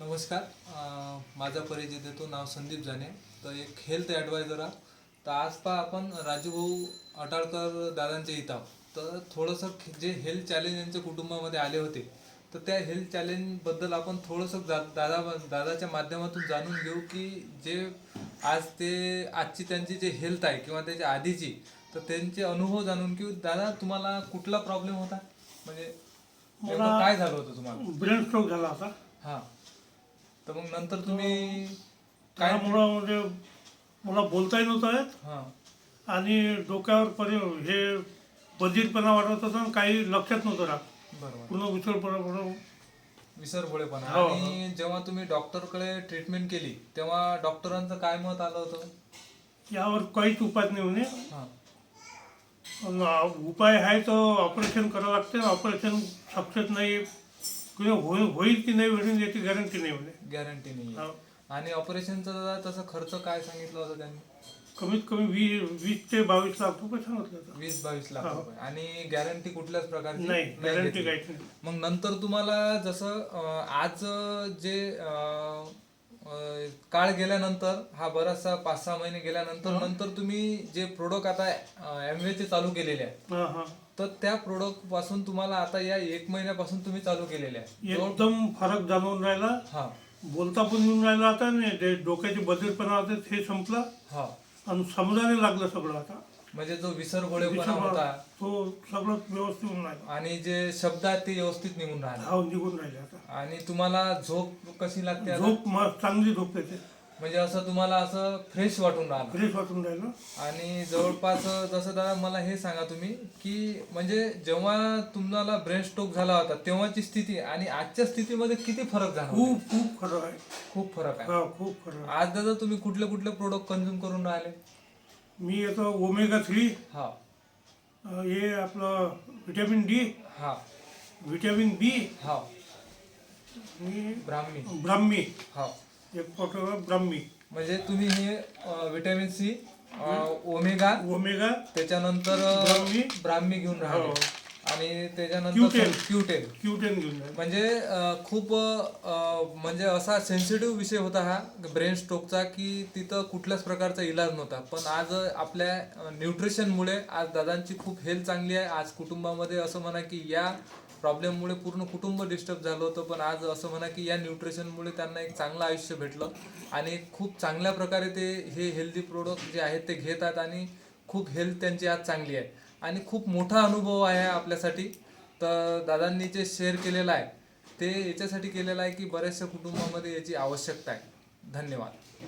नमस्कार. माझा परिचय देतो नाव संदीप जाने. तर एक हेल्थ ॲडवायझर आहे तर आज पहा आपण राजूभाऊ अटाळकर दादांचे इथं आहोत. तर थोडंसं जे हेल्थ चॅलेंज यांच्या कुटुंबामध्ये आले होते तर त्या हेल्थ चॅलेंजबद्दल आपण थोडंसं जा दादा दादाच्या माध्यमातून जाणून घेऊ की जे आज ते आजची त्यांची जे हेल्थ आहे किंवा त्याच्या आधीची तर त्यांचे अनुभव जाणून घेऊ. दादा तुम्हाला कुठला प्रॉब्लेम होता? म्हणजे नेमकं मला- काय झालं होतं तुम्हाला? ब्रेन स्ट्रोक झाला होता. हा. तर मग नंतर तुम्ही काय त्यामुळं म्हणजे मला बोलताही नव्हतं येत. हा. आणि डोक्यावर परि हे बधीरपणा वाटत होता आणि काही लक्षात नव्हतं राहत. बरोबर. पूर्ण विसरपणा विसरभोळेपणा हो, आणि जेव्हा तुम्ही डॉक्टरकडे ट्रीटमेंट केली तेव्हा डॉक्टरांचं काय मत आलं होतं? यावर काहीच उपाय नाही म्हणे. हा. अन उपाय आहे तर ऑपरेशन करावं लागते. ऑपरेशन सक्सेस नाही. किंवा होईल होईल की नाही होईल याची गॅरंटी नाही गॅरंटी नाही. आणि ऑपरेशनचा दादा तसं खर्च काय सांगितलं होतं त्यांनी? कमीत कमी वीस वीस ते बावीस लाख रुपये सांगितलं होतं. वीस बावीस लाख. रुपये. आणि गॅरंटी कुठल्याच प्रकारची नाही गॅरंटी घेतली. काहीच नाही. मग नंतर तुम्हाला जसं अं, आज जे अं, अं, काळ गेल्यानंतर हा बराचसा पाच सहा महिने गेल्यानंतर नंतर तुम्ही जे प्रोडक्ट आता चे चालू केलेले आहे हां हां. तर त्या प्रोडक्टपासून तुम्हाला आता या एक महिन्यापासून तुम्ही चालू केलेले आहे जवळ- एकदम फरक जाणवून राहिला. हा. बोलता पण येऊन राहिला आता नाही ते डोक्याचे बधीरपणा होते हे संपलं. हा. आणि समजायला लागलं सगळं आता. म्हणजे जो विसरगोळेपणा विसरगोळा- होता. तो सगळं व्यवस्थित होऊन राहिलं. आणि जे शब्द आहेत ते व्यवस्थित निघून राहिले. धाव निघून राहिले आता. आणि तुम्हाला झोप कशी लागते आता? झोप म- चांगली झोप येते. म्हणजे असं तुम्हाला असं फ्रेश वाटून राहिलं फ्रेश वाटून राहिलं आणि जवळपास जसं दादा मला हे सांगा तुम्ही की म्हणजे जेव्हा तुम्हाला ब्रेन स्ट्रोक झाला होता तेव्हाची स्थिती आणि आजच्या स्थितीमध्ये किती फरक झाला खूप खूप खरं आहे. खूप फरक आहे. हा खूप खरं आहे. आज दादा तुम्ही कुठले कुठले प्रोडक्ट कंझ्युम करून राहिले? मी येतो ओमेगा थ्री हा. हे आपलं व्हिटॅमिन डी हा. व्हिटॅमिन बी हा. आणि ब्राह्मी. ब्राह्मी. हा. एक फोटो ब्राह्मी म्हणजे तुम्ही हे विटॅमिन सी ओमेगा ओमेगा त्याच्यानंतर ब्राह्मी. ब्राह्मी घेऊन राहिले हो. आणि त्याच्यानंतर Q10. क्यूटेन क्यूटेन घेऊन म्हणजे खूप म्हणजे असा सेन्सिटिव्ह विषय होता हा ब्रेन स्ट्रोकचा की तिथं कुठल्याच प्रकारचा इलाज नव्हता पण आज आपल्या न्यूट्रिशनमुळे आज दादांची खूप हेल्थ चांगली आहे आज कुटुंबामध्ये असं म्हणा की या प्रॉब्लेममुळे पूर्ण कुटुंब डिस्टर्ब झालं होतं पण आज असं म्हणा की या न्यूट्रिशनमुळे त्यांना एक चांगलं आयुष्य भेटलं. आणि खूप चांगल्या प्रकारे ते हे हेल्दी प्रोडक्ट जे आहेत ते घेतात आणि खूप हेल्थ त्यांची आज चांगली आहे. आणि खूप मोठा अनुभव आहे आपल्यासाठी. तर दादांनी जे शेअर केलेलं आहे ते याच्यासाठी केलेलं आहे की बऱ्याचशा कुटुंबामध्ये याची आवश्यकता आहे. धन्यवाद.